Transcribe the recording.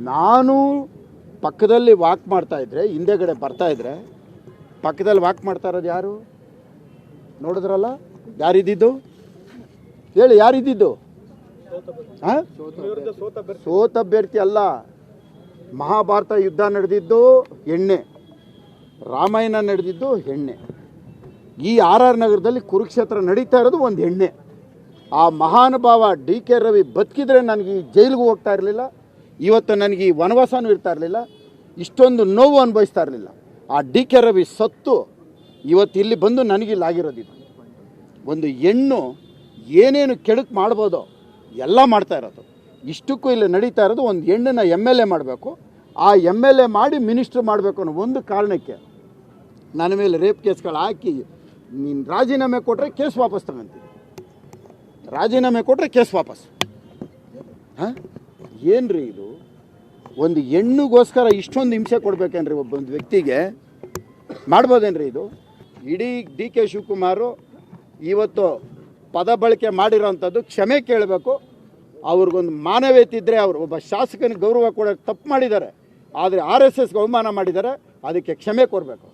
ನಾನು ಪಕ್ಕದಲ್ಲಿ ವಾಕ್ ಮಾಡ್ತಾ ಇದ್ರೆ ಹಿಂದೆಗಡೆ ಬರ್ತಾ ಇದ್ರೆ, ಪಕ್ಕದಲ್ಲಿ ವಾಕ್ ಮಾಡ್ತಾ ಇರೋದು ಯಾರು? ನೋಡಿದ್ರಲ್ಲ? ಯಾರಿದ್ದಿದ್ದು? ಹೇಳಿ, ಯಾರಿದ್ದಿದ್ದು? ಆ? ಸೋತ ಅಭ್ಯರ್ಥಿ ಅಲ್ಲ. ಮಹಾಭಾರತ ಯುದ್ಧ ನಡೆದಿದ್ದು ಎಣ್ಣೆ ರಾಮಾಯಣ ನಡೆದಿದ್ದು ಹೆಣ್ಣೆ. ಈ ಆರ್ ಆರ್ ನಗರದಲ್ಲಿ ಕುರುಕ್ಷೇತ್ರ ನಡೀತಾ ಇರೋದು ಒಂದು ಹೆಣ್ಣೆ. ಆ ಮಹಾನುಭಾವ ಡಿ ಕೆ ರವಿ ಬದುಕಿದ್ರೆ ನನಗೆ ಈ ಜೈಲಿಗೂ ಹೋಗ್ತಾ ಇರಲಿಲ್ಲ. ಇವತ್ತು ನನಗೆ ಈ ವನವಾಸನೂ ಇರ್ತಾ ಇರಲಿಲ್ಲ, ಇಷ್ಟೊಂದು ನೋವು ಅನುಭವಿಸ್ತಾ ಇರಲಿಲ್ಲ. ಆ ಡಿ ಕೆ ರವಿ ಸತ್ತು, ಇವತ್ತು ಇಲ್ಲಿ ಬಂದು ನನಗಿಲ್ಲಿ ಆಗಿರೋದಿದೆ ಒಂದು ಹೆಣ್ಣು ಏನೇನು ಕೆಡುಕು ಮಾಡ್ಬೋದೋ ಎಲ್ಲ ಮಾಡ್ತಾ ಇರೋದು. ಇಷ್ಟಕ್ಕೂ ಇಲ್ಲಿ ನಡೀತಾ ಇರೋದು ಒಂದು ಹೆಣ್ಣನ್ನು ಎಂ ಎಲ್ ಎ ಮಾಡಬೇಕು. ಆ ಎಂ ಎಲ್ ಎ ಮಾಡಿ ಮಿನಿಸ್ಟ್ರ್ ಮಾಡಬೇಕು ಅನ್ನೋ ಒಂದು ಕಾರಣಕ್ಕೆ ನನ್ನ ಮೇಲೆ ರೇಪ್ ಕೇಸ್ಗಳು ಹಾಕಿ ನೀನು ರಾಜೀನಾಮೆ ಕೊಟ್ಟರೆ ಕೇಸ್ ವಾಪಸ್ ತಗೊಂತೀನಿ. ರಾಜೀನಾಮೆ ಕೊಟ್ಟರೆ ಕೇಸ್ ವಾಪಸ್. ಹಾಂ? ಏನ್ರಿ ಇದು? ಒಂದು ಹೆಣ್ಣುಗೋಸ್ಕರ ಇಷ್ಟೊಂದು ಹಿಂಸೆ ಕೊಡ್ಬೇಕೇನ್ರಿ ಒಬ್ಬ ಒಂದು ವ್ಯಕ್ತಿಗೆ? ಮಾಡ್ಬೋದೇನ್ರಿ ಇದು? ಇಡೀ ಡಿ ಕೆ ಶಿವಕುಮಾರು ಇವತ್ತು ಪದ ಬಳಕೆ ಮಾಡಿರೋಂಥದ್ದು ಕ್ಷಮೆ ಕೇಳಬೇಕು. ಅವ್ರಿಗೊಂದು ಮಾನವೀಯತೆ ಇದ್ದರೆ ಅವರು ಒಬ್ಬ ಶಾಸಕನಿಗೆ ಗೌರವ ಕೊಡೋಕ್ಕೆ ತಪ್ಪು ಮಾಡಿದ್ದಾರೆ. ಆದರೆ ಆರ್ ಎಸ್ ಎಸ್ಗೆ ಅವಮಾನ ಮಾಡಿದ್ದಾರೆ. ಅದಕ್ಕೆ ಕ್ಷಮೆ ಕೊಡಬೇಕು.